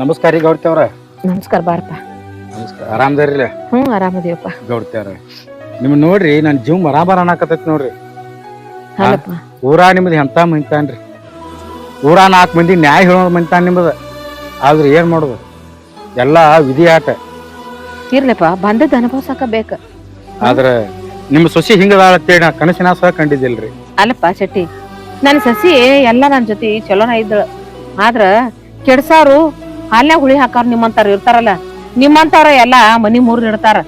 ನಮಸ್ಕಾರ ರೀ ಗೌಡ್ತೇವ್ರ ನಮಸ್ಕಾರ ಬಾರಪ್ಪ ನಮಸ್ಕಾರ. ಆರಾಮದಾರಿಲ್ಲ ಹ್ಞೂ ಆರಾಮದೀವಪ್ಪ. ಗೌಡ್ತೇವ್ರ ನಿಮ್ ನೋಡ್ರಿ ನನ್ ಜೀವ ಬರಾಬರ ಅನ್ನಕತ್ತೈತಿ ನೋಡ್ರಿ. ಅಲ್ಲಪ್ಪ ಊರ ನಿಮ್ದು ಎಂತ ಮಂತಾನ್ರಿ ಊರ ನಾಲ್ಕು ಮಂದಿ ನ್ಯಾಯ ಹೇಳೋ ಮಂತಾನ್ ನಿಮ್ಮದು ಆದ್ರೆ ಏನ್ ಮಾಡೋದು? ಎಲ್ಲಾ ವಿಧಿ ಆಟ ಇರ್ಲಪ್ಪ ಬಂದದ್ದು ಅನುಭವಿಸಕ ಬೇಕ. ಆದ್ರೆ ನಿಮ್ಮ ಸೊಸಿ ಹಿಂಗದಾಳ ಅಂತೇಳಿ ನಾ ಕನಸಿನ ಸಹ ಕಂಡಿದ್ದಿಲ್ರಿ. ಅಲ್ಲಪ್ಪ ಶೆಟ್ಟಿ ನನ್ನ ಸಸಿ ಎಲ್ಲ ನನ್ನ ಜೊತೆ ಚಲೋನ ಇದ್ದಳು. ಆದ್ರ ಕೆಡ್ಸಾರು ಅಲ್ಲೇ ಹುಳಿ ಹಾಕಾರ ನಿಮ್ಮಂತಾರ ಇರ್ತಾರಲ್ಲ ನಿಮ್ಮಂತಾರ ಎಲ್ಲ ಮನಿ ಮೂರ್ ಇಡ್ತಾರ.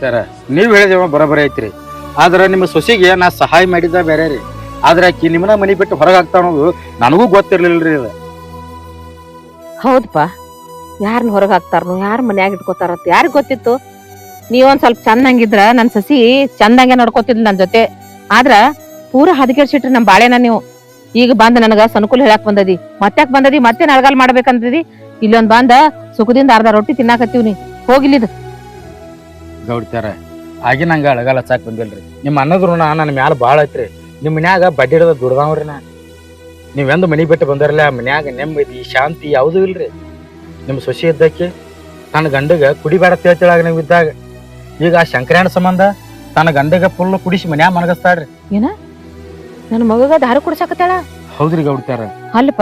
ಸರ ನೀವ್ ಹೇಳಿದೇವ ಬರೋಬರ ಐತ್ರಿ. ಆದ್ರ ನಿಮ್ಮ ಸೊಸಿಗೆ ನಾ ಸಹಾಯ ಮಾಡಿದ್ದ ಬೇರೆ ರೀ. ಆದ್ರೆ ಆಕಿ ನಿಮ್ಮನ ಮನಿ ಬಿಟ್ಟು ಹೊರಗೆ ಹಾಕ್ತಾ ಅನ್ನೋದು ನನಗೂ ಗೊತ್ತಿರ್ಲಿಲ್ರಿ ಇದು. ಹೌದಪ್ಪ ಯಾರನ್ನ ಹೊರಗೆ ಹಾಕ್ತಾರನು, ಯಾರ ಮನ್ಯಾಗ ಇಟ್ಕೋತಾರತ್ ಯಾರಿಗ್ ಗೊತ್ತಿತ್ತು? ನೀವೊಂದ್ ಸ್ವಲ್ಪ ಚಂದಂಗಿದ್ರ ನನ್ ಸಸಿ ಚಂದಂಗೆ ನಡ್ಕೋತಿದ್ಲ ನನ್ ಜೊತೆ. ಆದ್ರ ಪೂರ ಹದಗೆಡ್ಸಿಟ್ರಿ ನಮ್ ಬಾಳೆನ ನೀವು. ಈಗ ಬಂದ್ ನನಗ ಸನುಕೂಲ ಹೇಳಕ್ ಬಂದದಿ. ಮತ್ತ್ಯಾಕ್ ಬಂದದಿ? ಮತ್ತೆ ನಳಗಾಲ್ ಮಾಡ್ಬೇಕಂತದಿ ಇಲ್ಲೊಂದ್ ಬಂದ ಸುಖದಿಂದ ಅರ್ಧ ರೊಟ್ಟಿ ತಿನ್ನಾಕತ್ತೀವ್ ನೀ. ಹೋಗಿಲ್ಲಿದ್. ಗೌಡ್ತಾರ ಆಗಿ ನಂಗ ಅಳಗಾಲ ಹಚ್ಚಾಕ್ ಬಂದಿಲ್ರಿ. ನಿಮ್ಮ ಅನ್ನದ ಋಣ ನನ್ನ ಮ್ಯಾಲ ಭಾಳ ಐತ್ರಿ. ನಿಮ್ಮ ಮನ್ಯಾಗ ಬಡ್ಡಿ ಹಿಡ್ದ ದುಡ್ದಾವ್ರಿ ನಾ. ನೀವೆಂದು ಮನಿ ಬಿಟ್ಟು ಬಂದಿರಲ್ಲ ಮನ್ಯಾಗ ನೆಮ್ಮದಿ, ಶಾಂತಿ ಯಾವುದೂ ಇಲ್ರಿ. ನಿಮ್ಮ ಸೊಸಿ ಇದ್ದಕ್ಕೆ ತನ್ನ ಗಂಡಗ ಕುಡಿಬೇಡ ತಿಳ್ತಿಳಾಗ ನೀವು ಇದ್ದಾಗ ಈಗ ಆ ಶಂಕರಣ್ಣ ಸಂಬಂಧ ತನ್ನ ಗಂಡಗ ಫುಲ್ ಕುಡಿಸಿ ಮನ್ಯಾಗ ಮನಗಸ್ತಾಳ್ರಿ. ನನ್ನ ಮಗಗ ದಾರು ಕುಡ್ಸಾಕತ್ತಾಳ? ಹೌದ್ರಿ ಗೌಡ್ತಾರ ಅಲ್ಪ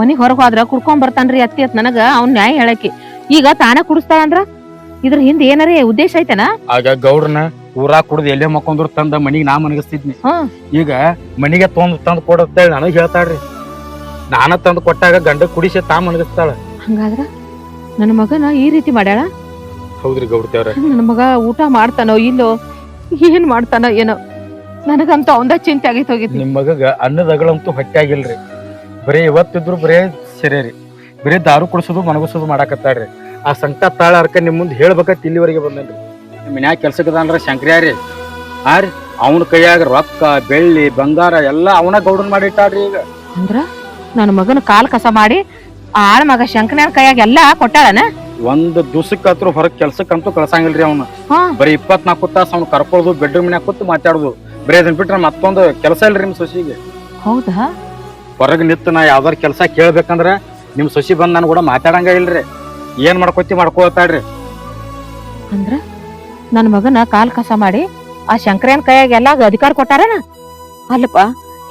ಮನಿ ಹೊರಗ್ ಹೋದ್ರ ಕುಡ್ಕೊಂಡ್ ಬರ್ತಾನ್ರಿ ಅತ್ತಿ ಅತ್ ನನಗ ಅವ್ನ ನ್ಯಾಯ ಹೇಳಕಿ ಈಗ ತಾನ ಕುಡಿಸ್ತಾಳ ಅಂದ್ರ ಇದ್ರ ಹಿಂದೆ ಏನಾರೇ ಉದ್ದೇಶ ಐತನ? ಆಗ ಗೌಡ್ರನ ಊರಾಗ ಕುಡ್ದು ಎಲ್ಲೇ ಮಕ್ಕೊಂದ್ರು ತಂದ ಮನಿಗೆ ನಾ ಮನಗಸ್ತಿದ್ನಿ. ಈಗ ಮನಿಗೆ ತೊಂದ್ ತಂದು ಕೊಡತ್ತೇಳಿ ನನಗೆ ಹೇಳ್ತಾಳ್ರಿ. ನಾನ ತಂದು ಕೊಟ್ಟಾಗ ಗಂಡ ಕುಡಿಸಿ ತಾ ಮನಗಸ್ತಾಳ. ಹಂಗಾದ್ರ? ನನ್ನ ಮಗನ ಈ ರೀತಿ ಮಾಡ್ಯಾಳ? ಹೌದ್ರಿ ಗೌಡ್ತೇವ್ರ ನನ್ನ ಮಗ ಊಟ ಮಾಡ್ತಾನೋ ಇಲ್ಲೋ ಏನ್ ಮಾಡ್ತಾನೋ ಏನೋ. ನನಗಂತ ಅವಂದ ಚಿಂತೆ ಆಗೈತೆ ಹೋಗಿದ್ನಿ ನಿಮ್ ಮಗಗ ಅನ್ನದ ಅಗಳಂತೂ ಹೊಟ್ಟೆ ಆಗಿಲ್ರಿ. ಬರೀ ಇವತ್ತಿದ್ರು ಬರೇ ಸರಿ ರೀ ಬರೀ ದಾರು ಕುಡಿಸೋದು ಮನಗಿಸೋದು ಮಾಡಾಕತ್ತಾಳ್ರಿ. ಆ ಸಂಕಟ ತಾಳ ಅರ್ಕ ನಿಮ್ ಮುಂದೆ ಹೇಳ್ಬೇಕಂತ ಇಲ್ಲಿವರೆಗೆ ಬಂದನ್ರಿ. ನಿಮ್ ಮನ್ಯಾಗ ಕೆಲ್ಸಕ್ಕದಾನ್ರ ಶಂಕ್ರ್ಯಾರಿ ಆ ರೀ ಅವನ ಕೈಯಾಗ ರೊಕ್ಕ ಬೆಳ್ಳಿ ಬಂಗಾರ ಎಲ್ಲ ಅವನ ಗೌಡನ್ ಮಾಡಿಟ್ಟಾಳ್ರಿ ಈಗ. ಅಂದ್ರ ನನ್ನ ಮಗನ ಕಾಲ್ ಕಸ ಮಾಡಿ ಆಳ್ ಮಗ ಶಂಕನ ಕೈಯಾಗ ಎಲ್ಲಾ ಕೊಟ್ಟಾಳನ? ಒಂದ್ ದಿವ್ಸಕ್ಕತ್ರ ಹೊರಗ್ ಕೆಲ್ಸಕ್ಕಂತೂ ಕಳ್ಸಂಗಿಲ್ರಿ ಅವ್ನ. ಹಾ. ಬರೀ ಇಪ್ಪತ್ನಾಲ್ಕು ತಾಸು ಅವ್ನ ಕರ್ಕೊಳ್ಳೋದು ಬೆಡ್ರೂಮ್ ಮನ್ಯಾಗ ಕೂತು ಮಾತಾಡೋದು. ಬರೀ ಅದನ್ ಬಿಟ್ರೆ ಮತ್ತೊಂದು ಕೆಲಸ ಇಲ್ರಿ ನಿಮ್ ಸೊಸಿಗೆ. ಹೌದಾ? ಹೊರಗ್ ನಿಂತು ನಾ ಯಾವ್ದಾರ ಕೆಲಸ ಕೇಳ್ಬೇಕಂದ್ರ ನಿಮ್ ಸೊಸಿ ಬಂದ್ ನಾನು ಕೂಡ ಮಾತಾಡಂಗ ಇಲ್ರಿ. ಏನ್ ಮಾಡ್ಕೊತಿ ಮಾಡ್ಕೊತಾಳ್ರಿ ಅಂದ್ರ ನನ್ನ ಮಗನ ಕಾಲ್ ಕಸ ಮಾಡಿ ಆ ಶಂಕರನ್ ಕೈಯಾಗ ಎಲ್ಲಾ ಅಧಿಕಾರ ಕೊಟ್ಟಾರನ? ಅಲ್ಲಪ್ಪ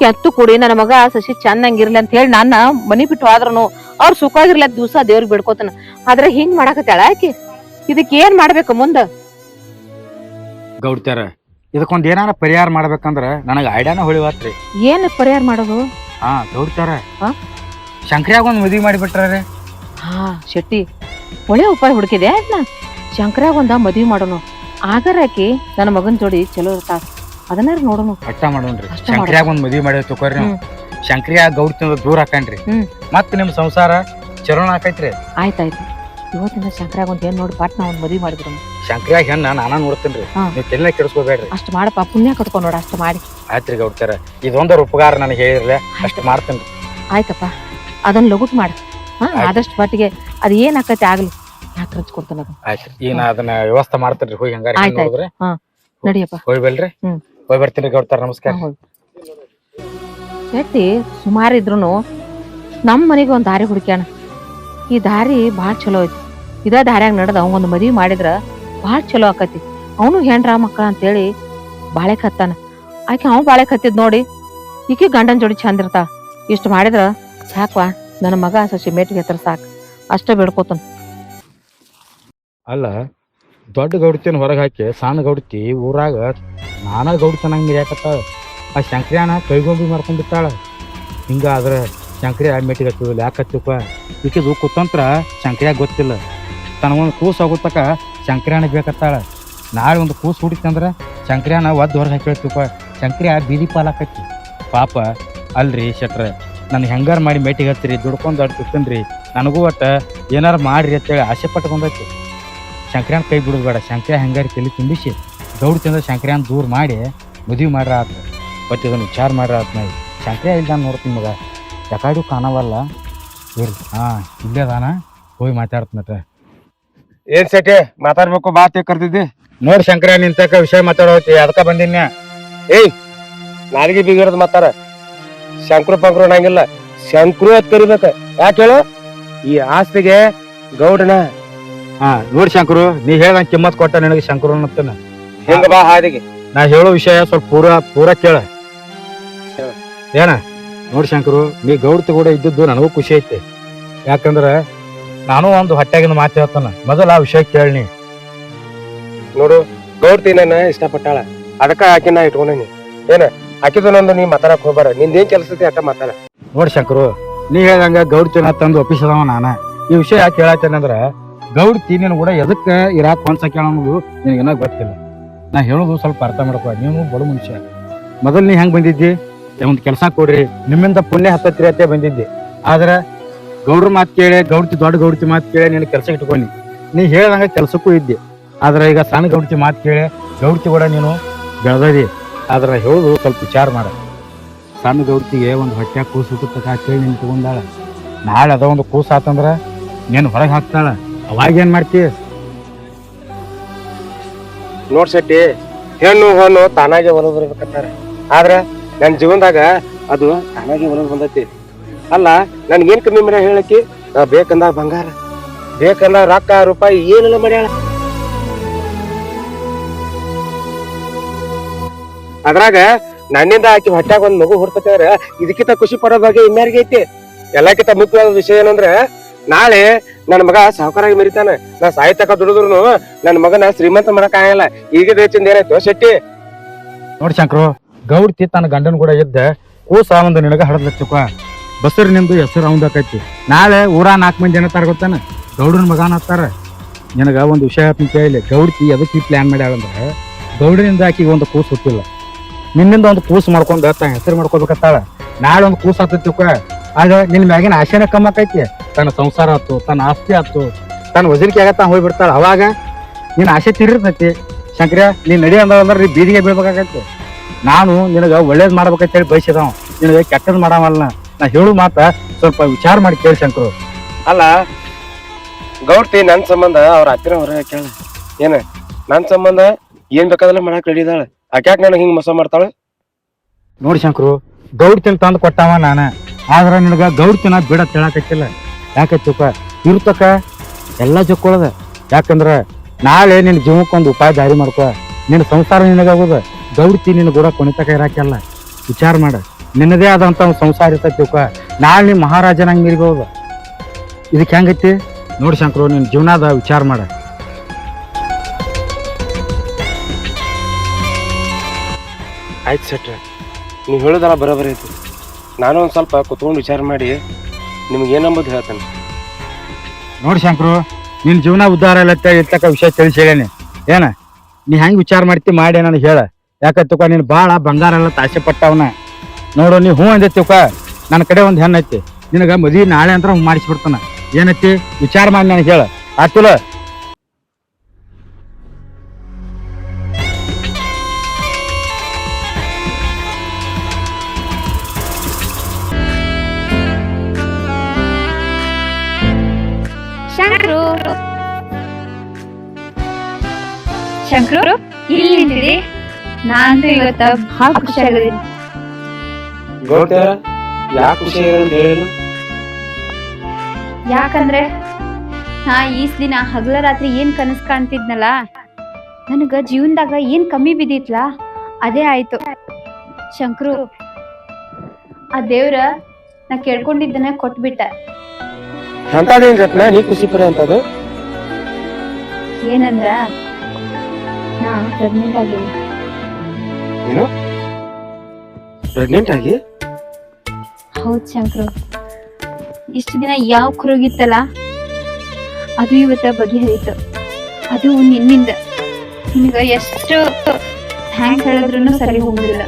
ಎತ್ತು ಕೂಡಿ ನನ್ನ ಮಗ ಸಸಿ ಚೆನ್ನಾಗಿರ್ಲಿ ಅಂತ ಹೇಳಿ ನನ್ನ ಮನಿ ಬಿಟ್ಟು ಆದ್ರನು ಅವ್ರ ಸುಖವಾಗಿರ್ಲಿ ಅಂತ ದಿವಸ ದೇವ್ರಿಗೆ ಬಿಡ್ಕೋತಾನ. ಆದ್ರೆ ಹಿಂಗ್ ಮಾಡಾಕತ್ತಾಳ ಆಕಿ? ಇದಕ್ಕೆ ಏನ್ ಮಾಡ್ಬೇಕು ಮುಂದ? ಗೌಡ್ತಾರ ಇದಕ್ಕೊಂದ್ ಏನಾರ ಪರಿಹಾರ ಮಾಡ್ಬೇಕಂದ್ರ ನನಗ ಐಡಿಯಾನ ಹೊಳಿವಾತ್ರಿ. ಏನ್ ಪರಿಹಾರ ಮಾಡೋದು? ಹಾ ಗೌಡ್ತಾರ ಹಾ? ಶಂಕ್ರ್ಯಾಗ ಒಂದ್ ಮದ್ವಿ ಮಾಡಿಬಿಟ್ರಿ ಹಾ ಶೆಟ್ಟಿ ಒಳ್ಳೆ ಉಪಾಯ ಹುಡುಕಿದೆ ಅದ್ನ ಶಂಕರಾಗ ಒಂದ ಮದ್ವಿ ಮಾಡೋನು. ಆಗರ ಆಕಿ ನನ್ನ ಮಗನ್ ಜೋಡಿ ಚಲೋ ಇರ್ತಾರ ಅದನ್ನಾರ ನೋಡೋಣ ಅಷ್ಟ ಮಾಡೋಣ್ರಿ. ಅಷ್ಟ ಶಂಕ್ರ್ಯಾಗ ಒಂದ್ ಮದ್ವಿ ಮಾಡಿ ತಗೋರಿ ನೀವು. ಶಂಕ್ರಿಯ ಗೌಡ್ತಿಂದ ದೂರ ಹಾಕಣ್ರಿ. ಮತ್ತೆ ಮತ್ ನಿಮ್ ಸಂಸಾರ ಚರಣ ಹಾಕೈತ್ರಿ. ಆಯ್ತಾಯ್ತು. ಇವತ್ತಿಂದ ಶಂಕರಾಗ ಒಂದ್ ಏನ್ ನೋಡಿ ಪಾಟ್ನ ಒಂದ್ ಮದ್ವಿ ಮಾಡಿದ್ರು. ಶಂಕ್ರ್ಯಾಗ ಹೆಣ್ಣ ನಾನಾ ನೋಡ್ತೇನ್ರಿ. ಹಾ. ನೀವು ತೆಲ್ಲ ಕೆಡಿಸ್ಕೋಬೇಡ್ರಿ. ಅಷ್ಟ್ ಮಾಡಪ್ಪ ಪುಣ್ಯ ಕಟ್ಕೊಂಡ್ ನೋಡ ಅಷ್ಟು ಮಾಡಿ. ಆಯ್ತ್ರಿ ಗೌಡ್ತಾರ ಇದೊಂದರ ಉಪಕಾರ ನನಗೆ ಹೇಳಿರ್ಲೆ ಅಷ್ಟ್ ಮಾಡ್ತೇನ್ರಿ. ಆಯ್ತಪ್ಪ ಅದನ್ನ ಲಗುಟ್ ಮಾಡ. ಹಾ ಆಯ್ತು. ಆದಷ್ಟು ಮಟ್ಟಿಗೆ ಅದ್ ಏನ್ ಆಕತಿ ಆಗ್ಲಿ. ಯಾಕೆ ಹಚ್ಕೊಡ್ತಾನ ಅದು ಆಯ್ತ್ರಿ ಈಗ ನಾ ಅದನ್ನ ವ್ಯವಸ್ಥೆ ಮಾಡ್ತೇನ್ರಿ ಹೋಗಿ ಹಂಗಾರ. ನೋಡಿದ್ರೆ. ನಡಿಯಪ್ಪ. ಹೋಗಿ ಬಲ್ರಿ ಹ್ಮ್. ಹೋಗಿ ಬರ್ತೀನಿ ಗೌಡ್ತಾರ ನಮಸ್ಕಾರ. ಶೆಟ್ಟಿ ಸುಮಾರು ನಮ್ಮ ಮನೆಗೆ ಒಂದು ದಾರಿ ಹುಡುಕ್ಯಾಣ ಈ ದಾರಿ ಭಾಳ ಚಲೋ ಐತಿ. ಇದ ದಾರ್ಯಾಗ ನಡೆದ ಒಂದು ಮದುವೆ ಮಾಡಿದ್ರ ಭಾಳ ಚಲೋ ಆಕತಿ. ಅವನು ಹೆಣ್ರ ಮಕ್ಕಳ ಅಂತೇಳಿ ಬಾಳೆ ಕತ್ತಾನ. ಆಕೆ ಅವ್ನು ಬಾಳೆ ಕತ್ತಿದ್ ನೋಡಿ ಈಕೆ ಗಂಡನ ಜೋಡಿ ಚಂದ ಇರ್ತಾಳ. ಇಷ್ಟು ಮಾಡಿದ್ರ ಸಾಕ್ವಾ ನನ್ನ ಮಗ ಸಸಿ ಮೇಟಿಗೆ ಹತ್ರ ಸಾಕು. ಅಷ್ಟೇ ಬೇಡ್ಕೋತಾನ. ಅಲ್ಲ, ದೊಡ್ಡ ಗೌಡ್ತಿನ ಹೊರಗೆ ಹಾಕಿ ಸಣ್ಣ ಗೌಡ್ತಿ ಊರಾಗ ನಾನಾ ಗೌಡ್ತನಂಗೆ ಮಿರ್ಯಾಕತ್ತಾಳ. ಆ ಶಂಕ್ರ್ಯಾನ ಕೈಗೊಂಬಿ ಮಾಡ್ಕೊಂಡ್ಬಿಟ್ಟಾಳ. ಹಿಂಗಾದ್ರೆ ಶಂಕರಿ ಮೆಟ್ಟಿಗೆ ಹತ್ತಿಲ್ಲ ಯಾಕೆ ಹತ್ತಿಪ್ಪ ಈಕಿದು ಕುತಂತ್ರ ಶಂಕರಿಯಾಗ ಗೊತ್ತಿಲ್ಲ. ತನಗೊಂದು ಕೂಸು ಆಗುತ್ತಕ ಅಣ್ಣ ಬೇಕತ್ತಾಳ. ನಾಳೆ ಒಂದು ಕೂಸು ಹುಡಿತಂದ್ರೆ ಅಣ್ಣ ಒದ್ದು ಹೊರಗೆ ಹಾಕಿಳ್ತಪ್ಪ ಶಂಕರಿ ಬೀದಿ ಪಾಲಾಕತ್ತಿ. ಪಾಪ, ಅಲ್ರಿ ಶೆಟ್ರ, ನಾನು ಹೆಂಗಾರು ಮಾಡಿ ಮೇಟಿಗೆ ಹತ್ತಿರಿ, ದುಡ್ಕೊಂಡು ಅಡ್ ತಿತ್ತನ್ರಿ ನನಗೂ ಒಟ್ಟು ಏನಾರ ಮಾಡಿರಿ ಅಂತೇಳಿ ಆಸೆ ಶಂಕರಿ ಅಣ್ಣ ಕೈ ಬಿಡೋದು ಬೇಡ. ಶಂಕರ ಹೆಂಗಾರಿ ತಲೆ ತುಂಬಿಸಿ ದೌಡ್ ತಿಂದ ಅಣ್ಣ ದೂರ ಮಾಡಿ ಮದುವೆ ಮಾಡ್ರ ಆತ. ಬಟ್ ಇದನ್ನು ವಿಚಾರ ಮಾಡ್ರ ನಾವು ಶಂಕರ ಇಲ್ಲ ನೋಡ್ತೀನಿ ಮಗ. ಯಾಕಾಡು ಕಾಣವಲ್ಲ. ಇರ್ಲಿ. ಹಾಂ ಇಲ್ಲೇ ಅದಾನ. ಹೋಗಿ ಮಾತಾಡ್ತೀನಟ ಏನ್ ಸೆಟೆ ಮಾತಾಡ್ಬೇಕು ಬಾತ್ ಕರ್ತಿದ್ದಿ ನೋಡಿ ಶಂಕರ ನಿಂತಕ ವಿಷಯ ಮಾತಾಡೋತಿ ಅದಕ್ಕ ಬಂದಿನ್ಯ ಏಯ್ ನಾಲಿಗೆ ಬಿಗಿರೋದು ಮಾತಾರ ಶಂಕ್ರು ಪಂಕ್ರು ಅನ್ನಂಗಿಲ್ಲ. ಶಂಕ್ರು ಅಂತ ಕರಿಬೇಕ. ಯಾಕೆ ಹೇಳು? ಈ ಆಸ್ತಿಗೆ ಗೌಡನ ಹಾ ನೋಡ್ ಶಂಕರು ನೀ ಹೇಳ ಕಿಮ್ಮತ್ ಕೊಟ್ಟ ನಿನಗೆ ಶಂಕರು ಅನ್ನತ್ತನ. ಹಿಂಗ ಬಾ ಹಾದಿಗೆ. ನಾ ಹೇಳೋ ವಿಷಯ ಸ್ವಲ್ಪ ಪೂರ ಪೂರ ಕೇಳ. ಏನ? ನೋಡಿ ಶಂಕರು ನೀ ಗೌಡ್ತಿ ಕೂಡ ಇದ್ದಿದ್ದು ನನಗೂ ಖುಷಿ ಐತೆ. ಯಾಕಂದ್ರ ನಾನು ಒಂದು ಹೊಟ್ಯಾಗಿನ ಮಾತು ಹೇಳ್ತಾನ. ಮೊದಲ ಆ ವಿಷಯ ಕೇಳಿ ನೋಡು ಗೌಡ್ತಿ ನನ್ನ ಇಷ್ಟಪಟ್ಟಾಳ. ಅದಕ್ಕ ಆಕೆ ನಾ ಇಟ್ಕೊಂಡೀನಿ. ಏನ? ಆಕಿದನೊಂದು ನೀ ಮಾತಾಡಕ್ ಹೋಗ್ಬಾರ ನಿಂದೇನ್ ಕೆಲಸ ಐತಿ ಅಟ್ಟ ಮಾತಾಡ. ನೋಡಿ ಶಂಕರು ನೀ ಹೇಳ್ದಂಗ ಗೌಡ್ತಿನ ತಂದು ಒಪ್ಪಿಸದವ ನಾನ. ಈ ವಿಷಯ ಯಾಕೆ ಹೇಳತ್ತೇನಂದ್ರ ಗೌಡ್ತಿ ನೀನು ಕೂಡ ಎದಕ್ಕ ಇರಾಕ್ ಹೊನ್ಸಕ್ ಅನ್ನೋದು ನಿನಗೇನ ಗೊತ್ತಿಲ್ಲ. ನಾ ಹೇಳೋದು ಸ್ವಲ್ಪ ಅರ್ಥ ಮಾಡ್ಕೋ. ನೀನು ಬಡ ಮನುಷ್ಯ. ಮೊದಲು ನೀ ಹೆಂಗ್ ಬಂದಿದ್ದಿ? ಒಂದು ಕೆಲಸ ಕೊಡ್ರಿ. ನಿಮ್ಮಿಂದ ಪುಣ್ಯ ಹತ್ತತ್ರಿ ಅತ್ತೆ ಬಂದಿದ್ದೆ. ಆದ್ರೆ ಗೌಡ್ರ ಮಾತು ಕೇಳಿ, ಗೌಡ್ತಿ ದೊಡ್ಡ ಗೌಡ್ತಿ ಮಾತು ಕೇಳಿ ನೀನು ಕೆಲಸ ಇಟ್ಕೊಂಡಿ. ನೀ ಹೇಳ್ದಂಗೆ ಕೆಲಸಕ್ಕೂ ಇದ್ದೆ. ಆದ್ರೆ ಈಗ ಸಣ್ಣ ಗೌಡ್ತಿ ಮಾತು ಕೇಳಿ, ಗೌಡ್ತಿ ಕೂಡ ನೀನು ಬೆಳೆದಿ ಆದ್ರೆ ಹೇಳೋದು ಸ್ವಲ್ಪ ವಿಚಾರ ಮಾಡ. ಸಣ್ಣ ಗೌಡ್ತಿಗೆ ಒಂದು ಹೊಟ್ಟೆ ಕೂಸು ಹುಟ್ಟುತ್ತಕ ಕೇಳಿ ನಿನ್ ತಗೊಂಡಾಳ. ನಾಳೆ ಅದ ಒಂದು ಕೂಸು ಆತಂದ್ರ ನೀನು ಹೊರಗೆ ಹಾಕ್ತಾಳ. ಅವಾಗ ಏನ್ ಮಾಡ್ತಿ? ನೋಡ್ ಶೆಟ್ಟಿ, ಹೆಣ್ಣು ಹೊಣ್ಣು ತಾನಾಗೆ ಒಲದ್ ಬರ್ಬೇಕಂತಾರ. ಆದ್ರ ನನ್ ಜೀವನದಾಗ ಅದು ತಾನಾಗಿ ಒಲದ್ ಬಂದೈತಿ. ಅಲ್ಲ, ನನ್ಗೇನ್ ಕಮ್ಮಿ ಮನೆ ಹೇಳಕ್ಕಿ? ನಾ ಬೇಕಂದಾಗ ಬಂಗಾರ. ಬೇಕಂದಾಗ ರೊಕ್ಕ, ರೂಪಾಯಿ ಏನೆಲ್ಲ ಮಾಡ್ಯಾಳ? ಅದ್ರಾಗ ನನ್ನಿಂದ ಆಕಿ ಹೊಟ್ಟಾಗ ಒಂದ್ ಮಗು ಹುಡ್ತಕ್ಕಾರ ಇದಕ್ಕಿಂತ ಖುಷಿ ಪಡೋ ಬಗ್ಗೆ ಇನ್ಯಾರಿಗೆ ಐತಿ. ಎಲ್ಲಕ್ಕಿಂತ ಮುಖ್ಯವಾದ ವಿಷಯ ಏನಂದ್ರೆ ನಾಳೆ ನನ್ನ ಮಗ ಸಾಹುಕಾರಾಗಿ ಮರಿತಾನೆ. ನಾ ಸಾಹಿತ್ಯಕ ದುಡಿದ್ರು ನನ್ನ ಮಗನ ಶ್ರೀಮಂತ ಮಾಡಕ್ ಆಗಲ್ಲ ಈಗ ಏನಾಯ್ತು? ಶೆಟ್ಟಿ? ನೋಡಿ ಶಂಕರು. ಗೌಡ್ತಿ ತನ್ನ ಗಂಡನ ಕೂಡ ಇದ್ದ ಕೂಸ ಒಂದು ನಿನಗ ಹಡದ್ಲಚ್ಚಕ ಬಸರ್ ನಿಂದು ಹೆಸರು ಅವಂದಕೈತಿ ನಾಳೆ ಊರ ನಾಲ್ಕು ಮಂದಿ ಏನತ್ತಾರ ಗೊತ್ತಾನ? ಗೌಡನ ಮಗನ ಹತ್ತಾರ ನಿನಗ ಒಂದು ವಿಷಯ ಹೇಳ್ತೀನಿ ಕೇಳಿ ಗೌಡ್ತಿ ಅದಕ್ಕೆ ಈ ಪ್ಲಾನ್ ಮಾಡ್ಯಾಳಂದ್ರ ಗೌಡನಿಂದ ಆಕಿಗೆ ಒಂದು ಕೂಸು ಹುಟ್ಟಿಲ್ಲ. ನಿನ್ನಿಂದ ಒಂದು ಕೂಸು ಮಾಡ್ಕೊಂಡು ತನ್ನ ಹೆಸರು ಮಾಡ್ಕೋಬೇಕತ್ತಾಳ ನಾಳೆ ಒಂದು ಕೂಸು ಹತ್ತತಿಕ ಆಗ ನಿನ್ನ ಮ್ಯಾಗಿನ ಆಶೆನ ಕಮ್ಮ ಆಕೈತಿ. ತನ್ನ ಸಂಸಾರ ಆತು, ತನ್ನ ಆಸ್ತಿ ಆತು, ತನ್ನ ವಜನಿಕೆ ಆಗತ್ತ ಹೋಗ್ಬಿಡ್ತಾಳ. ಅವಾಗ ನಿನ್ನ ಆಸೆ ತೀರಿರ್ತೈತಿ. ಶಂಕರ ನೀನ್ ನಡಿ ಅಂದ್ರೆ ನೀ ಬೀದಿಗೆ ಬೀಳ್ಬೇಕಾಗತ್ತೆ. ನಾನು ನಿನಗ ಒಳ್ಳೇದ್ ಮಾಡ್ಬೇಕಂತ ಹೇಳಿ ಬಯಸಿದವ ನಿನಗ ಕೆಟ್ಟದ್ ಮಾಡವಲ್ಲ ನಾ ಹೇಳು ಮಾತ ಸ್ವಲ್ಪ ವಿಚಾರ ಮಾಡಿ ಕೇಳಿ ಶಂಕರು. ಅಲ್ಲ ಗೌಡ್ತಿ ನನ್ ಸಂಬಂಧ ಅವ್ರ ಹತ್ತಿರ ಹೊರಗೆ ಕೇಳ. ಏನ ನನ್ ಸಂಬಂಧ ಏನ್ ಬೇಕಾದಲ್ಲ ಮಾಡಕ್ ರೆಡಿ ಇದಾಳೆ. ಅಕ್ಯಾಕ್ ನನಗೆ ಹಿಂಗ್ ಮೋಸ ಮಾಡ್ತಾಳ? ನೋಡಿ ಶಂಕರು ಗೌಡ್ತಿನ ತಂದು ಕೊಟ್ಟವ ನಾನ. ಆದ್ರ ನಿನಗ ಗೌಡ್ತಿನ ಬಿಡ ತಿಳಕತ್ತಿಲ್ಲ. ಯಾಕೆ ಚುಕ ಇರ್ತಕ ಎಲ್ಲ ಜಕ್ಕೊಳದ. ಯಾಕಂದ್ರ ನಾಳೆ ನಿನ್ನ ಜೀವಕ್ಕೊಂದು ಉಪಾಯ ದಾರಿ ಮಾಡ್ಕೊ. ನಿನ್ನ ಸಂಸಾರ ನಿನಗಾಗೋದ. ಗೌಡ್ತಿ ನಿನ್ನ ಕೂಡ ಕುಣಿತಕ ಇರಾಕಲ್ಲ ವಿಚಾರ ಮಾಡ. ನಿನ್ನದೇ ಆದಂತ ಒಂದು ಸಂಸಾರ ಇರ್ತೈತಿ ನಾಳೆ ನೀ ಮಹಾರಾಜನಾಗ ಮಿರ್ಬೋದು ಇದಕ್ಕೆ ಹೆಂಗೈತಿ? ನೋಡಿ ಶಂಕರು ನಿನ್ನ ಜೀವನದ ವಿಚಾರ ಮಾಡ. ಆಯ್ತು ಸೆಟ್ರೆ ನೀವು ಹೇಳೋದಲ್ಲ ಬರೋಬರಿ ಐತಿ. ನಾನು ಒಂದು ಸ್ವಲ್ಪ ಕುತ್ಕೊಂಡು ವಿಚಾರ ಮಾಡಿ ನಿಮ್ಗೆ ಏನಂಬುದು ಹೇಳ್ತೇನೆ. ನೋಡಿ ಶಂಕರು ನಿನ್ನ ಜೀವನ ಉದ್ಧಾರ ಇಲ್ಲ ಇರ್ತಕ್ಕ ವಿಷಯ ತಿಳಿಸಿ ಹೇಳೇನೆ. ಏನ? ನೀ ಹೆಂಗೆ ವಿಚಾರ ಮಾಡ್ತಿ ಮಾಡಿ ನನಗೆ ಹೇಳ. ಯಾಕತ್ತುಕ ನೀನು ಭಾಳ ಬಂಗಾರ ಎಲ್ಲ ತಾಸೆ ಪಟ್ಟವನ. ನೋಡು, ನೀ ಹ್ಞೂ ಅಂದೈತಿಕ ನನ್ನ ಕಡೆ ಒಂದು ಹೆಣ್ಣು ಐತಿ ನಿನಗೆ ಮದ್ವಿ ನಾಳೆ ಅಂತ ಮಾಡಿಸ್ಬಿಡ್ತಾನ. ಏನೈತಿ? ವಿಚಾರ ಮಾಡಿ ನನಗೆ ಹೇಳ. ಆತಿಲ್ಲ ಗೌಡ್ತಿ ಯಾಕೆ ಖುಷಿ ಅಂತ ಹೇಳಿಲ್ಲ ಯಾಕಂದ್ರೆ ನಾ ಈಸ್ ದಿನ ಹಗಲ ರಾತ್ರಿ ಏನ್ ಕನಸ್ ಕಾಣ್ತಿದ್ನಲ್ಲ ನನಗ ಜೀವನದಾಗ ಏನ್ ಕಮ್ಮಿ ಬಿದ್ದಿತ್ಲ ಅದೇ ಆಯ್ತು. ಶಂಕ್ರು ಆ ದೇವ್ರ ನಾ ಕೇಳ್ಕೊಂಡಿದ್ದನ್ನ ಕೊಟ್ಬಿಟ್ಟ. ಅಂತದೇನ್ ರತ್ನ? ನೀ ಖುಷಿ ಪಡ ಅಂತದು ಏನಂದ್ರ ನಾ ಪ್ರೆಗ್ನೆಂಟ್ ಆಗೀನಿ ಏನು? ಪ್ರೆಗ್ನೆಂಟ್ ಆಗಿ? ಹೌದ್ ಶಂಕ್ರು. ಇಷ್ಟು ದಿನ ಯಾವ ಕುರುಗಿತ್ತಲ್ಲ ಅದು ಇವತ್ತ ಬಗೆಹರಿತು. ಅದು ನಿನ್ನಿಂದ. ನಿನಗ ಎಷ್ಟು ಥ್ಯಾಂಕ್ಸ್ ಹೇಳಿದ್ರು ಸರಿ ಹೋಗುದಿಲ್ಲ.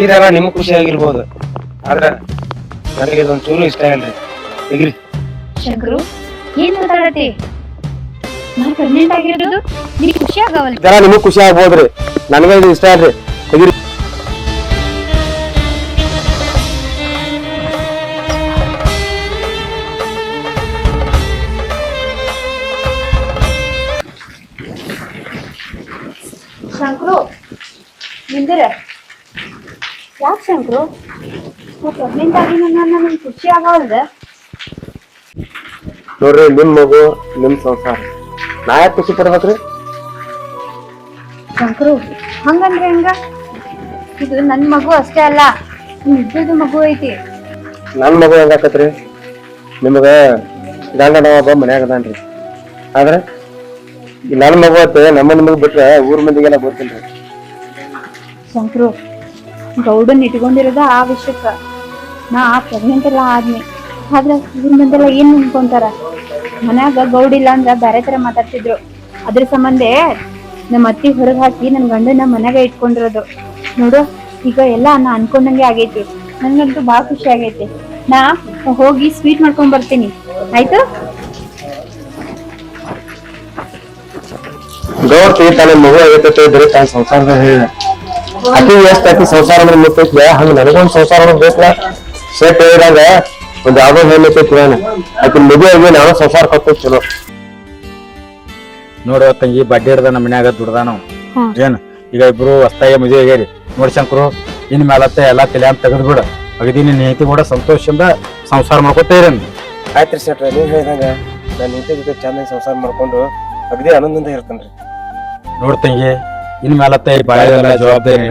ಈ ತರ ನಿಮ್ಗೆ ಖುಷಿ ಆಗಿರ್ಬೋದು. ಆದ್ರ ನನಗೆ ಇದೊಂದು ಚೂರು ಇಷ್ಟ ಇಲ್ರಿ. ತೆಗಿರಿ. ಶಂಕರು ಏನ್ ಮಾತಾಡತಿ ನಾನು ಪ್ರೆಗ್ನೆಂಟ್ ಆಗಿರೋದು ನೀ ಖುಷಿ ಆಗವಲ್ಲ ಇದೆಲ್ಲ ನಿಮಗ್ ಖುಷಿ ಆಗ್ಬೋದ್ರಿ. ನನಗೆ ಇದು ಇಷ್ಟ ಇಲ್ರಿ. ಶಂಕರು ನಿಂದಿರ. ಯಾಕೆ ಶಂಕರು? ಪ್ರೆಗ್ನೆಂಟಾಗಿ ನನ್ನ ನನಗೆ ಖುಷಿ ಆಗವಲ್ದೆ? ನೋಡ್ರಿ ನಿಮ್ ಮಗು ನಿಮ್ ಸಂಸಾರ. ನಾ ಯಾಕೆ ಖುಷಿ ಪಡ್ಬೇಕ್ರಿ? ಶಂಕರು ಹಂಗಂದ್ರೆ ಹೆಂಗ? ಇದು ನನ್ ಮಗು ಅಷ್ಟೇ ಅಲ್ಲ ನಿಜದ ಮಗು ಐತಿ. ನನ್ನ ಮಗು ಹೆಂಗಾಕತ್ರಿ ನಿಮಗ ಗಂಡ ಒಬ್ಬ ಮನ್ಯಾಗ ಅದಾನ್ರಿ. ಆದ್ರೆ ಈ ನನ್ ಮಗು ಅತ್ತೆ ನಮ್ಮ ನಿಮಗ್ ಬಿಟ್ರೆ ಊರ್ ಮಂದಿಗೆಲ್ಲ ಗೊತ್ತಿಲ್ರಿ ಶಂಕರು ಗೌಡನ್ ಇಟ್ಕೊಂಡಿರೋದ ಆ ವಿಷಯಕ್ಕ. ನಾ ಪ್ರೆಗ್ನೆಂಟ್ ಎಲ್ಲ ಆದ್ನಿ. ಆದ್ರೆ ಊರ್ ಮಂದೆಲ್ಲ ಏನ್ ನಿಂತ್ಕೊಂತಾರ ಮನ್ಯಾಗ ಗೌಡ ಇಲ್ಲ ಅಂದ್ರ ಬೇರೆ ತರ ಮಾತಾಡ್ತಿದ್ರು. ಅದ್ರ ಸಂಬಂಧ ನಮ್ಮ ಅತ್ತಿ ಹೊರಗ್ ಹಾಕಿ ನನ್ ಗಂಡನ ಮನ್ಯಾಗ ಇಟ್ಕೊಂಡಿರೋದು. ನೋಡು ಈಗ ಎಲ್ಲ ನಾ ಅನ್ಕೊಂಡಂಗೆ ಆಗೈತಿ. ನನ್ಗಂತೂ ಭಾಳ ಖುಷಿ ಆಗೈತಿ. ನಾ ಹೋಗಿ ಸ್ವೀಟ್ ಮಾಡ್ಕೊಂಡ್ ಬರ್ತೀನಿ. ಆಯ್ತು? ಗೌರ್ತಿ ತನ್ನ ಮಗು ಆಗೈತೆ ಬರೀ ತನ್ನ ಸಂಸಾರದ ಹೇಳಿದ ಅತಿ ಎಷ್ಟ್ ಸಂಸಾರ ಅಂದ್ರೆ ಮುತ್ತೈತ್ಲ ಹಂಗ ನನಗೊಂದು ಸಂಸಾರ ಅನ್ನೋದ್ ಬೇಕಲ್ಲ. ಶೇಟ್ ಹೇಳಿದಾಗ ಒಂದ್ ಯಾವ್ದೋ ಹೇಳ್ತೈತಿ ನಾನು. ಆಗಿ ನಾನು ಸಂಸಾರ ಚಲೋ. ನೋಡು ತಂಗಿ ಬಡ್ಡಿ ಹಿಡ್ದ ನಮ್ಮ ಮನ್ಯಾಗ ದುಡ್ದಾನ ಹ್ಮ್. ಏನ್? ಈಗ ಇಬ್ರು ಹೊಸ್ತಾಗಿ ಮದುವೆ ಆಗ್ಯಾರಿ. ನೋಡಿ ಶಂಕರು ಇನ್ ಮೇಲತ್ತೆ ಎಲ್ಲಾ ತಲೆ ಅಂತ ತೆಗೆದು ಬಿಡ. ಅಗದಿ ನಿನ್ನ ಹೆಂಡತಿ ಕೂಡ ಸಂತೋಷದಿಂದ ಸಂಸಾರ ಮಾಡ್ಕೊತಾ ಇರೇನು? ಆಯ್ತ್ರಿ ಸೆಟ್ರ ನೀವ್ ಹೇಳಿದಂಗ ನಾನು ಹೆಂಡತಿ ಜೊತೆ ಚೆನ್ನಾಗಿ ಸಂಸಾರ ಮಾಡ್ಕೊಂಡು ಅಗದಿ ಆನಂದದಿಂದ ಇರ್ತೇನೆ ನೋಡ್ ತಂಗಿ ಇನ್ ಮೇಲತ್ತೆ ಈ ಬಾಳೆದೆಲ್ಲ ಜವಾಬ್ದಾರಿ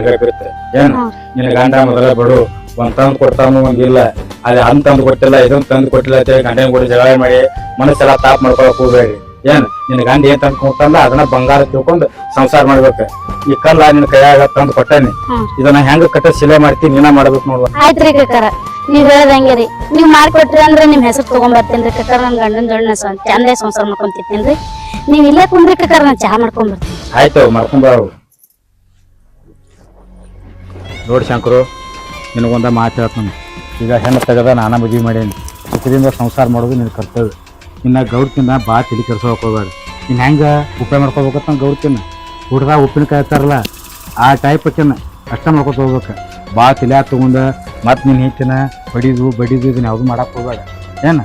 ಏನು? ನಿನ್ನ ಗಂಡ ಮೊದಲ ಬಡು ಒಂದ್ ತಂದು ಕೊಡ್ತಾನು ಒಂದಿಲ್ಲ ಅದೇ ಹಣ್ಣು ತಂದು ಕೊಟ್ಟಿಲ್ಲ ಇದೊಂದ್ ತಂದು ಕೊಟ್ಟಿಲ್ಲ ಅಂತ ಹೇಳಿ ಗಂಡನ ಕೂಡ ಜಗಳ ಮಾಡಿ ಮನಸ್ಸೆಲ್ಲ ತಾಪ್ ಮಾಡ್ಕೊಳಕ್ ಹೋಗ್ಬೇಡಿ ಏನ್? ನಿನ್ ಗಂಡ ಏನ್ ತಂದ್ ಕೊಟ್ಟಲ್ಲ ಅದನ್ನ ಬಂಗಾರ ತಿಳ್ಕೊಂಡು ಸಂಸಾರ ಮಾಡ್ಬೇಕ. ಈ ಕಲ್ಲ ನಿನ್ ಕೈಯಾಗ ತಂದು ಕೊಟ್ಟೇನಿ. ಇದನ್ನ ಹೆಂಗ ಕಟ್ಟ ಸಿಲೆ ಮಾಡ್ತೀನಿ ನೀನ ಮಾಡ್ಬೇಕು ನೋಡುವ ಆಯ್ತ್ರಿ ಕಕ್ಕರ. ನೀವ್ ರೀ ನೀವ್ ಮಾಡ್ಕೊಟ್ರಿ ಅಂದ್ರೆ ನಿಮ್ ಹೆಸರು ತಗೊಂಡ್ಬರ್ತೇನ್ರಿ ಕಕ್ಕರ ನನ್ ಗಂಡನ್ ಜೋಡಿನ ಚಂದೇ ಸಂಸಾರ ಮಾಡ್ಕೊಂತಿತ್ತೇನ್ರಿ ನೀವ್ ಇಲ್ಲೇ ಕುಂದ್ರಿ ಕಕ್ಕರ ನಾನ್ ಚಹಾ ಮಾಡ್ಕೊಂಡ್ ಬರ್ತೀನಿ. ಆಯ್ತು ಮಾಡ್ಕೊಂಬಾರು ನೋಡಿ ಶಂಕರು ನಿನಗೊಂದ ಮಾತು ಹೇಳ್ತಾನೆ. ಈಗ ಹೆಣ್ಣು ತೆಗೆದ ನಾನಾ ಮದುವೆ ಮಾಡೇನಿ. ಸುಖದಿಂದ ಸಂಸಾರ ಮಾಡೋದು ನಿನ್ ಕರ್ತವ್ಯ. ಇನ್ನ ಗೌಡ್ತಿನ ಬಾ ತಿಳಿ ಕೆಡ್ಸೋಕೆ ಹೋಗ್ಬೇಡ. ಇನ್ನು ಹೆಂಗೆ ಉಪಾಯ ಮಾಡ್ಕೋಬೇಕಂತ ಗೌಡ್ತಿನ ಹುಡ್ದ ಉಪ್ಪಿನಕಾಯಿ ಹಾಕ್ತಾರಲ್ಲ ಆ ಟೈಪ್ ಅಕ್ಕಿನ ಅಷ್ಟ ಮಾಡ್ಕೊತ ಹೋಗ್ಬೇಕು. ಬಾ ತಲೆ ತೊಗೊಂಡು, ಮತ್ತೆ ನಿನ್ನ ಹೆಚ್ಚಿನ ಬಡಿದು ಬಡಿದು ಇದನ್ನ ಯಾವುದು ಮಾಡಕ್ಕೆ ಹೋಗ್ಬೇಡ. ಏನು?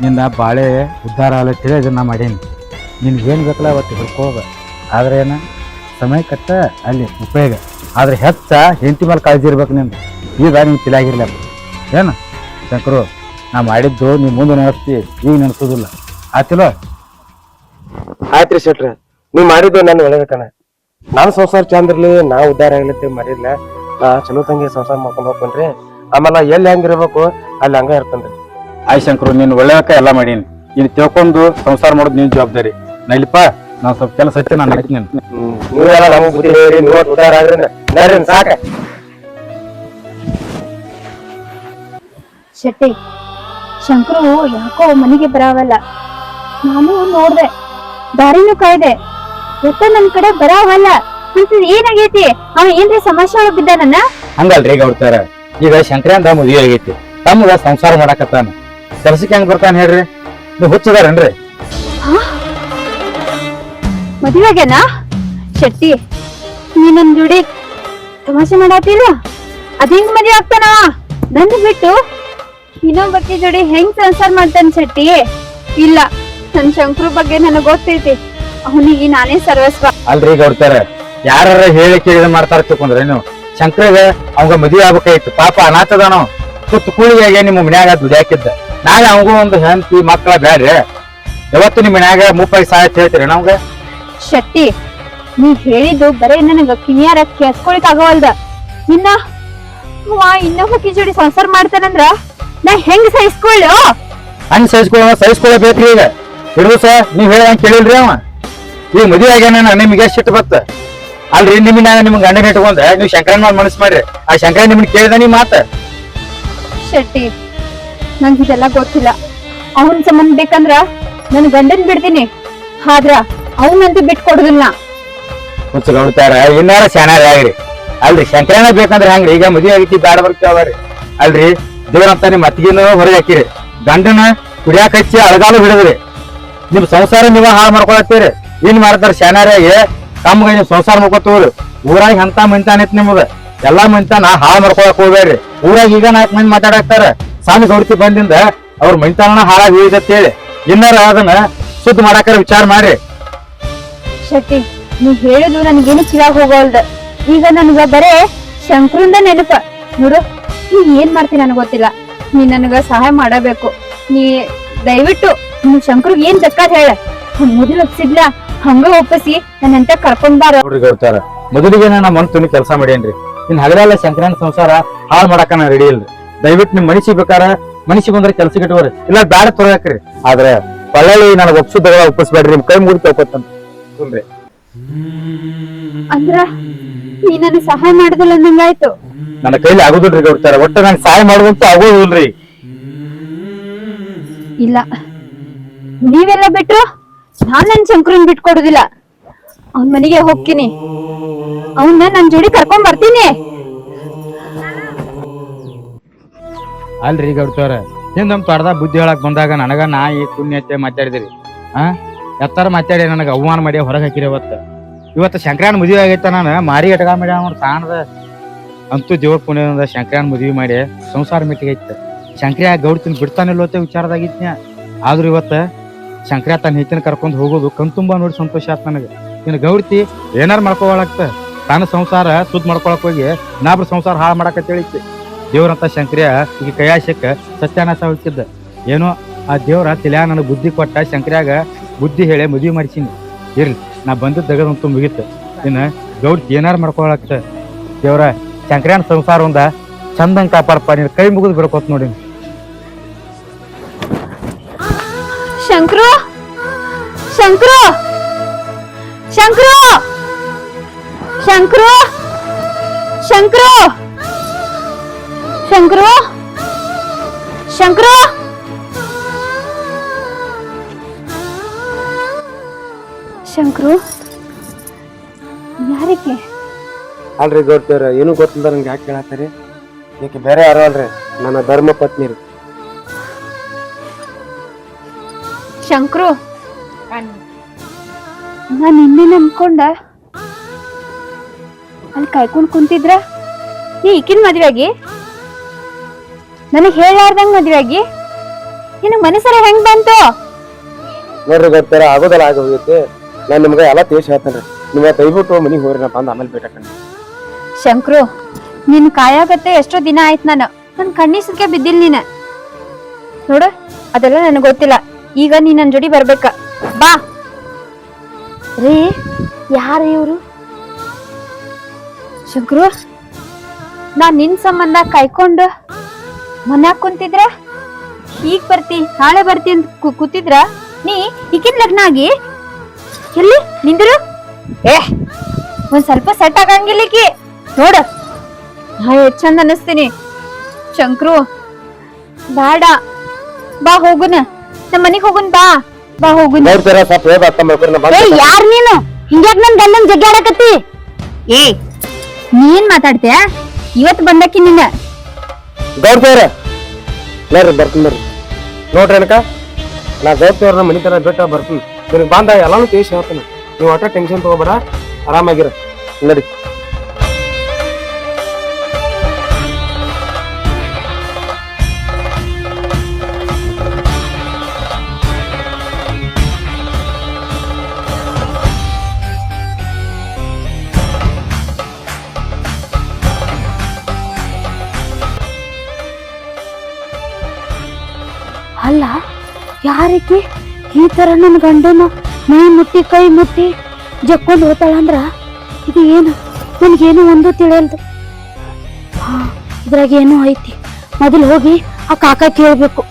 ನಿನ್ನ ಬಾಳೆ ಉದ್ಧಾರ ತಿಳಿ ಇದನ್ನ ಮಾಡೀನಿ. ನಿನ್ಗೆ ಏನು ಬೇಕಲ್ಲ ಅವತ್ತು ಹಿಡ್ಕೋಗ ಆದ್ರೆ ಏನು? ಸಮಯ ಕಟ್ಟ ಅಲ್ಲಿ ಉಪಯೋಗ. ಆದ್ರೆ ಹೆಚ್ಚ ಹೆಂಡತಿ ಮೇಲೆ ಕಾಳಜಿ ಇರ್ಬೇಕು ನಿಂದು. ಈಗ ನಿಮ್ಗೆ ತಿಳಿಯಾಗಿರ್ಲಿಲ್ಲ ಏನು? ಶಂಕರು? ನಾ ಮಾಡಿದ್ದು ನೀವು ಮುಂದೆ ನೆನೆಸ್ತಿ ಈಗ ನೆನೆಸೋದಿಲ್ಲ ಆತಿಲ್ಲ ಆಯ್ತ್ರಿ ಶೆಟ್ರ. ನೀವ್ ಮಾಡಿದ್ದು ನಾನು ಒಳ್ಳೇದಕ್ಕನ ನಾನು ಸಂಸಾರ ಚಂದ ಇರ್ಲಿ ನಾ ಉದ್ದಾರ ಆಗ್ಲತ್ತಿ ಮರಿಲ್ಲ ನಾ ಚಲೋ ತಂಗಿ ಸಂಸಾರ ಮಾಡ್ಕೊಂಡು ಹೋಗ್ಕೊಂಡ್ರಿ ಆಮೇಲೆ ಎಲ್ಲಿ ಹೆಂಗಿರ್ಬೇಕು ಅಲ್ಲಿ ಹಂಗ ಇರ್ತಂದ್ರಿ ಆಯ್ ಶಂಕರು ನೀನು ಒಳ್ಳೆಯಕ ಎಲ್ಲ ಮಾಡೀನಿ. ಇನ್ನು ತಿಳ್ಕೊಂಡು ಸಂಸಾರ ಮಾಡೋದು ನೀನ್ ಜವಾಬ್ದಾರಿ. ನಾ ಇಲ್ಲಪ್ಪ ನಾನು ಸ್ವಲ್ಪ ಕೆಲಸ ಹಚ್ಚಿ ನಾನು ನಡೀತೀನಿ. ನೀವೆಲ್ಲ ನಮ್ಗ್ ಬುದ್ಧಿ ಹೇಳಿ ನೀವು ಉದ್ಧಾರ ಆಗ್ರಿ. ನಡ್ರಿ ಸಾಕ. ಶೆಟ್ಟಿ ಶಂಕರು ಯಾಕೋ ಮನೆಗೆ ಬರಾವಲ್ಲ? ನಾನು ನೋಡ್ದೆ ದಾರಿನೂ ಕಾಯ್ದೆ. ಒಟ್ಟ ನನ್ ಕಡೆ ಬರಾವಲ್ಲ? ಏನಾಗೈತಿ? ಅವ ಏನ್ರಿ ಸಮಸ್ಯೆ ಒಳಗ್ ಬಿದ್ದಾನನ್ನ? ಹಂಗಲ್ರಿ ಈಗ ಶಂಕರ ಈಗ ಶಂಕರ್ಯಾಂದ ಮದುವೆ ಆಗೈತಿ. ತಮ್ಮಗ ಸಂಸಾರ ಮಾಡಾಕತ್ತಾನ. ಕೆಲಸಕ್ಕೆ ಹೆಂಗ್ ಬರ್ತಾನ ಹೇಳ್ರಿ? ನೀವು ಹುಚ್ಚದಾರನ್ರಿ? ಮದುವೆಗೆನಾ ಶೆಟ್ಟಿ ನೀ ನನ್ ಜೋಡಿ ತಮಾಷೆ ಮಾಡಾತಿಲ್ಲ? ಅದೇಂಗ್ ಮದ್ವೆ ಆಗ್ತಾನ ನಂದು ಬಿಟ್ಟು. ಇನ್ನೊಬ್ಬಕ್ಕಿ ಜೋಡಿ ಹೆಂಗ್ ಸಂಸಾರ ಮಾಡ್ತಾನ ಶೆಟ್ಟಿ ಇಲ್ಲ ನನ್ ಶಂಕರು ಬಗ್ಗೆ ನನಗ್ ಗೊತ್ತೈತಿ. ಅವನಿಗೆ ನಾನೇ ಸರ್ವಸ್ವ. ಅಲ್ರಿ ಗೌಡ್ತಾರ ಯಾರ ಹೇಳಿ ಕೇಳಿದ ಮಾಡ್ತಾರ ತಿಳ್ಕೊಂಡ್ರೆ ನೀವು. ಶಂಕರಗ ಅವಂಗ ಮದುವೆ ಆಗ್ಬೇಕಾಯ್ತು. ಪಾಪ ಅನಾಥದಾನೋ ಸುತ್ತ ಕೂಳಿಗೆ ನಿಮ್ಮ ಮನ್ಯಾಗ ದುಡಿಯಾಕಿದ್ದ ನಾಳೆ ಅವಂಗೂ ಒಂದು ಹೆಂಡತಿ ಮಕ್ಕಳ ಬ್ಯಾಡ್ರಿ. ಯಾವತ್ತು ನಿಮ್ಮ ಮನ್ಯಾಗ ಮುಪ್ಪಾಗಿ ಸಹಾಯ ಹೇಳ್ತೀರಿ ನಮ್ಗ ಶೆಟ್ಟಿ ನೀ ಹೇಳಿದ್ದು ಬರೇ ನನಗ ಕಿನಿಯಾರ ಕೇಸ್ಕೊಳಿಕ್ ಆಗವಲ್ದ. ಇನ್ನ ಇನ್ನೊಬ್ಬ ಕಿಜೋಡಿ ಜೋಡಿ ಸಂಸಾರ ಮಾಡ್ತಾನಂದ್ರ? ನಾ ಹೆಂಗ್ ಸಹಿಸ್ಕೊಳ್ಳಿ? ಹಂಗ್ ಸಹಿಸ್ಕೊಳ್ಳೋ ಸಹಿಸ್ಕೊಳ್ಳಬೇಕ್ರಿ ಈಗ. ಹಿಡಿದು ಸರ್ ನೀವ್ ಹೇಳಂಗ್ ಕೇಳಿಲ್ರಿ ಅವ. ಈಗ ಮದುವೆ ಆಗ್ಯಾನ ನಿಮ್ಗೆ ಎಷ್ಟು ಸಿಟ್ಟು ಬತ್ತ ಅಲ್ರಿ ನಿಮ್ಮನ್ನ ನಿಮ್ಗೆ ಗಂಡನ ಇಟ್ಕೊಂಡ ನೀವು ಶಂಕರನ ಮನಸ್ಸು ಮಾಡ್ರಿ. ಆ ಶಂಕರ ನಿಮ್ಗೆ ಕೇಳಿದ ನೀ ಮಾತ. ಶೆಟ್ಟಿ ನಂಗೆ ಇದೆಲ್ಲ ಗೊತ್ತಿಲ್ಲ. ಅವನ್ ಸಂಬಂಧ ಬೇಕಂದ್ರ ನನ್ ಗಂಡನ್ ಬಿಡ್ತೀನಿ. ಆದ್ರ ಅವನಂತೂ ಬಿಟ್ಕೊಡುದಿಲ್ಲ. ನೋಡ್ತಾರ ಇನ್ನಾರ ಶಾನಾರ ಆಗ್ರಿ. ಅಲ್ರಿ ಶಂಕರನ ಬೇಕಂದ್ರ ಹಂಗ್ರಿ ಈಗ ಮದುವೆ ಆಗೈತಿ ಬ್ಯಾಡ ಬರ್ತಾವ್ರಿ ಅಲ್ರಿ ದೇವ್ರಂತ ನಿಮ್ ಅತ್ತಿಗೆನ ಹೊರಗೆ ಹಾಕಿರಿ. ಗಂಡನ ಕುಡಿಯಾಕ ಹಚ್ಚಿ ಅಳಗಾಲು ಬಿಡದ್ರಿ. ನಿಮ್ ಸಂಸಾರ ನೀವ ಹಾಳು ಮಾಡ್ಕೊಳತ್ತೀರಿ. ಏನ್ ಮಾಡ್ತಾರ ಶಾನಾರಾಗಿ ತಮ್ಗ ನೀವು ಸಂಸಾರ ಮಾಡ್ಕೊತವ್ರಿ ಊರಾಗ ಎಂತ ಮಂತಾನೈತಿ ನಿಮ್ದ? ಎಲ್ಲಾ ಮಂತಾನ ಹಾಳು ಮಾಡ್ಕೊಳಕ್ ಹೋಗ್ಬೇಡ್ರಿ. ಊರಾಗ ಈಗ ನಾಲ್ಕು ಮಂದಿ ಮಾತಾಡಕ್ತಾರ. ಸಣ್ಣ ಗೌಡ್ತಿ ಬಂದಿಂದ ಅವ್ರ ಮಂತಾನ ಹಾಳಾಗಿ ಹೇಳಿ ಇನ್ನಾರ ಅದನ್ನ ಶುದ್ಧ ಮಾಡಾಕರ ವಿಚಾರ ಮಾಡ್ರಿ. ಶಕ್ತಿ ನೀ ಹೇಳುದು ನನಗೇನು ಚಿರಾಗ ಹೋಗೋಲ್ದ ಈಗ ನನ್ಗ ಬರೇ ಶಂಕರಿಂದ ನೆನಪ. ನೋಡು ನೀ ಏನ್ ಮಾಡ್ತೀನಿ ನನಗೆ ಗೊತ್ತಿಲ್ಲ. ನೀ ನನಗ ಸಹಾಯ ಮಾಡಬೇಕು. ನೀ ದಯವಿಟ್ಟು ನಿಮ್ ಶಂಕರ್ಗ್ ಏನ್ ಬೇಕಾದ್ ಹೇಳ. ಮೊದಲು ಒಪ್ಸಿದ್ಲ ಹಂಗ ಒಪ್ಪಿಸಿ ನನ್ನ ಎಂತ ಕರ್ಕೊಂಡ್ ಬಾರ. ನೋಡ್ರಿ ಗೌಡ್ತಾರ ಮೊದಲಿಗೆ ನಾ ಮನ್ ತುಂಬಿ ಕೆಲಸ ಮಾಡೇನ್ರಿ ಇನ್ ಹಗಲೆಲ್ಲ ಶಂಕರನ್ ಸಂಸಾರ ಹಾಳು ಮಾಡಾಕ ನಾ ರೆಡಿ ಇಲ್ರಿ. ದಯವಿಟ್ಟು ನಿಮ್ ಮನಿಷಿ ಬೇಕಾರ ಮನಿಷಿ ಬಂದ್ರೆ ಕೆಲಸ ಇಟ್ಕೋರಿ. ಇಲ್ಲ ಬ್ಯಾಡ ತೊರಗಾಕ್ರಿ ಆದ್ರೆ ಪಳ್ಳಳಿ ನನಗೆ ಒಪ್ಸುದಾಗ ಒಪ್ಪಿಸ್ಬೇಡ್ರಿ. ನಿಮ್ ಕೈ ಮುಗಿದು ತಗೋತಂತ ಅಂದ್ರ ನೀ ನನಗೆ ಸಹಾಯ ಮಾಡುದಿಲ್ಲ ಅಂದಂಗಾಯ್ತು. ನನ್ನ ಕೈಲಿ ಆಗುದಿಲ್ರಿ ಗೌಡ್ತಾರ ಒಟ್ಟು ನಂಗೆ ಸಹಾಯ ಮಾಡುವಂತ ಆಗೋದಿಲ್ರಿ. ಇಲ್ಲ. ನೀವೆಲ್ಲ ಬಿಟ್ರು ನಾನ್ ನನ್ ಶಂಕರನ್ ಬಿಟ್ಕೊಡುದಿಲ್ಲ. ಅವನ್ ಮನೆಗೆ ಹೋಗ್ತೀನಿ. ಅವನ್ನ ನನ್ ಜೋಡಿ ಕರ್ಕೊಂಡ್ ಬರ್ತೀನಿ. ಅಲ್ರಿ ಗೌಡ್ತಾರ ಹಿಂದ್ ನಮ್ ತೊಡ್ದ ಬುದ್ಧಿ ಹೇಳಕ್ ಬಂದಾಗ ನನಗ ನಾ ಈ ಪುಣ್ಯತೆ ಮಾತಾಡಿದಿರಿ. ಹಾ ಎತ್ತಾರ ಮಾತಾಡಿ ನನಗ ಅವಮಾನ ಮಾಡಿ ಹೊರಗೆ ಹಾಕಿರಿ ಇವತ್ತ ಇವತ್ತು ಶಂಕರಾನ್ ಮದುವೆ ಆಗೈತ ನಾನು. ಮಾರಿ ಎಟಗ ಮಾಡ್ಯಾವ ನೋಡ್ ತಾಣದ. ಅಂತೂ ದೇವ್ರ ಪುಣ್ಯದಿಂದ ಶಂಕರಾನ್ ಮದುವೆ ಮಾಡಿ ಸಂಸಾರ ಮಿಟ್ಟಿಗೈತ ಶಂಕರ ಗೌಡ್ತಿನ ಬಿಡ್ತಾನಿಲ್ಲೋತೆ ವಿಚಾರದಾಗಿತ್ನ್ಯ ಆದ್ರೂ ಇವತ್ತು ಶಂಕರ ತನ್ನ ಹೆಚ್ಚಿನ ಕರ್ಕೊಂಡು ಹೋಗೋದು ಕಣ್ ತುಂಬಾ ನೋಡಿ ಸಂತೋಷ ಆತ್ ನನಗೆ. ಇನ್ನು ಗೌಡ್ತಿ ಏನಾರು ಮಾಡ್ಕೊಳಕ್ತ ತನ್ನ ಸಂಸಾರ ಸುದ್ ಮಾಡ್ಕೊಳಕ್ ಹೋಗಿ ನಾಬ್ರು ಸಂಸಾರ ಹಾಳು ಮಾಡಕ ತಿಳಿತಿ ದೇವ್ರಂತ ಶಂಕರ್ಯ ಈಗ ಕೈಯಾಶಕ್ಕ ಸತ್ಯಾನಾಶ ಹೋಗ್ತಿದ್ದ ಏನೋ ಆ ದೇವ್ರ ತಿಳಿಯ ನನಗೆ ಬುದ್ಧಿ ಕೊಟ್ಟ ಶಂಕರ್ಯಾಗ ಬುದ್ಧಿ ಹೇಳಿ ಮದುವೆ ಮಾಡಿಸಿನಿ. ಇರ್ಲಿ. ನಾ ಬಂದಿದ್ದ ದಗದಂತೂ ಮುಗೀತು ಇನ್ನು ಗೌಡ್ ಏನಾರು ಮಾಡ್ಕೊಳಕ್ತ ದೇವ್ರ ಶಂಕರ್ಯಾನ ಸಂಸಾರ ಒಂದ ಚಂದಂಗ್ ಕಾಪಾಡಪ್ಪ, ನೀನು ಕೈ ಮುಗಿದು ಬಿಡ್ಕೋತ್ ನೋಡಿ ಶಂಕರು! ಶಂಕರು! ಶಂಕರು! ಶಂಕರು! ಶಂಕರು! ಶಂಕರು! ಶಂಕರು! ಶಂಕರು? ಯಾರಿಗೆ? ಅಲ್ರಿ ಗೌಡ್ತೇವ್ರ ಏನು ಗೊತ್ತಿಲ್ಲ ನಂಗೆ ಯಾಕೆ ಕೇಳತ್ತಾರೆ ಈಕೆ ಬೇರೆ ಯಾರು ಅಲ್ರಿ ನನ್ನ ಧರ್ಮ ಪತ್ನಿ ರೀ ಶಂಕರು ನಾನು ನಿನ್ನೆ ಅನ್ಕೊಂಡ? ಅಲ್ಲಿ ಕಾಯ್ಕೊಂಡು ಕುಂತಿದ್ರ? ನೀ ಈಕಿನ ಮದ್ವೆಯಾಗಿ ನನಗೆ ಹೇಳಾರ್ದಂಗ ಮದ್ವೆಯಾಗಿ ನಿನಗ್ ಮನಸ್ಸರ ಹೆಂಗ್ ಬಂತು? ನೋಡ್ರಿ ಗೊತ್ತಾರ ಆಗೋದಲ್ಲ ಆಗೋಗೈತೆ ನಾನು ನಿಮ್ಗೆ ಎಲ್ಲ ತೇಜ್ ಹೇಳ್ತೇನೆ ನಿಮ್ಗೆ ದಯವಿಟ್ಟು ಮನೆಗೆ ಹೋಗ್ರಿನಪ್ಪ ಅಂದ ಆಮೇಲೆ ಬೇಟಕ್ಕಂడి ಶಂಕ್ರು ನಿನ್ ಕಾಯಾಗತ್ತೆ ಎಷ್ಟೋ ದಿನ ಆಯ್ತು ನಾನು. ನನ್ ಕಣ್ಣಿಸಕ್ಕೆ ಬಿದ್ದಿಲ್ಲ ನೀನ. ನೋಡು ಅದೆಲ್ಲ ನನಗೆ ಗೊತ್ತಿಲ್ಲ. ಈಗ ನೀ ನನ್ ಜೋಡಿ ಬರ್ಬೇಕ. ಬಾ. ರೀ ಯಾರು ಇವ್ರು? ಶಂಕ್ರು ನಾ ನಿನ್ ಸಂಬಂಧ ಕಾಯ್ಕೊಂಡು ಮನ್ಯಾಗ ಕುಂತಿದ್ರ? ಈಗ ಬರ್ತಿ ನಾಳೆ ಬರ್ತಿ ಅಂತ ಕು- ಕೂತಿದ್ರ? ನೀ ಈಗಿನ ಲಗ್ನ ಆಗಿ? ಎಲ್ಲಿ? ನಿಂದಿರು? ಏ! ಒಂದ್ ಸ್ವಲ್ಪ ಸೆಟ್ ಆಗಂಗಿಲ್ಲ ನೋಡು. ನಾ ಎಷ್ಟ್ ಚಂದ ಅನಸ್ತೀನಿ. ಶಂಕ್ರು ಬೇಡ ಬಾ ಹೋಗುನ. ನಮ್ಮ ಮನಿಗ್ ಹೋಗುನ್ ಬಾ. ಬಾ ಹೋಗುನ್. ಗೌಡ್ತೇವ್ರ ಸ್ವಲ್ಪ ಹೇಳ್ದ ಅರ್ಥ ಏ ಯಾರ್ ನೀನು? ಹಿಂಗ್ಯಾಕ್ ನನ್ ಗಂಡನ್ ಜಗ್ಗಾಡಕತ್ತಿ ಏ! ನೀನ್ ಮಾತಾಡ್ತೀಯ? ಇವತ್ ಬಂದಕ್ಕಿ ನಿನ್ನ. ಗೌಡ್ತೇವ್ರ ನೋಡ್ರಿ ಬರ್ತೀನಿ ಬರ್ರಿ. ನೋಡ್ರಿ ಏನಕ ನಾ ಗೌಡ್ತೇವ್ರ ಮನೆ ತರ ಬಿಟ್ಟ ಬರ್ತೀನಿ. ನಿನಗೆ ಬಂದ ಎಲ್ಲಾನು ತಿಳಿಸಿ ಹೇಳ್ತೀನಿ. ನೀವು ಒಟ್ಟ ಟೆನ್ಷನ್ ತಗೋಬೇಡ ಆರಾಮಾಗಿರ. ನಡಿ. ಅಲ್ಲ ಯಾರಿಗೆ ಈ ತರ ನನ್ನ ಗಂಡನ ಮೈ ಮುಟ್ಟಿ, ಕೈ ಮುಟ್ಟಿ ಜಕ್ಕೊಂಡ್ ಹೋತಾಳಂದ್ರ ಇದು ಏನು? ನನ್ಗೇನು ಒಂದು ತಿಳಿಯಲ್ದು. ಹಾ, ಇದ್ರಾಗ ಏನೂ ಐತಿ. ಮೊದಲು ಹೋಗಿ ಆ ಕಾಕ ಕೇಳ್ಬೇಕು.